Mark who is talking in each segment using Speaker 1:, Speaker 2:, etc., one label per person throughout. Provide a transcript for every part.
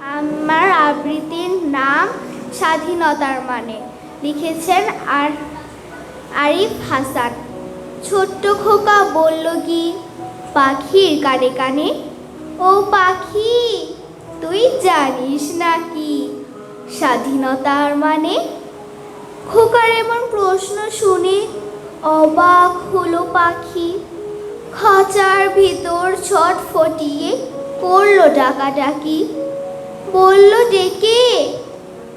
Speaker 1: আমার আবৃত্তির নাম স্বাধীনতার মানে। লিখেছেন আর, আরিফ হাসান। ছোট্ট খোকা বলল কি, পাখির কানে কানে, ও পাখি, তুই জানিস না কি স্বাধীনতার মানে? খোকার এমন প্রশ্ন শুনে অবাক হলো পাখি। খাঁচার ভিতর ছট ফটিয়ে করল ডাকাডাকি। বলল ডেকে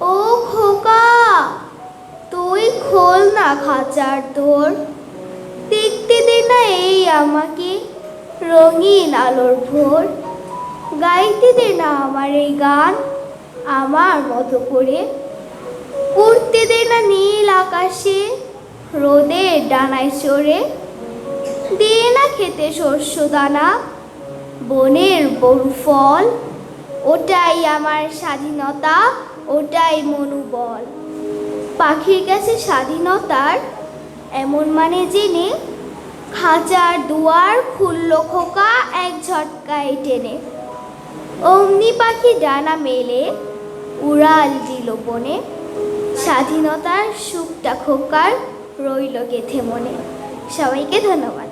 Speaker 1: ও খোকা, তুই খোল না খাঁচার তোর দেখতে দে না এই আমাকে রঙিন আলোর ভোর। গাইতে দে না আমার এই গান আমার মতো করে। উড়তে দে না নীল আকাশে রোদের ডানায় চড়ে। দে না খেতে শস্য দানা, বনের বড়ু ফল। ওটাই আমার স্বাধীনতা, ওটাই মনোবল। পাখির কাছে স্বাধীনতার এমন মানে জেনে খাঁচার দুয়ার খুলল খোকা এক ঝটকায় টেনে। অমনি পাখি ডানা মেলে, উড়াল দিল বনে। স্বাধীনতার সুখটা খোকার রইল গেথে মনে। সবাইকে ধন্যবাদ।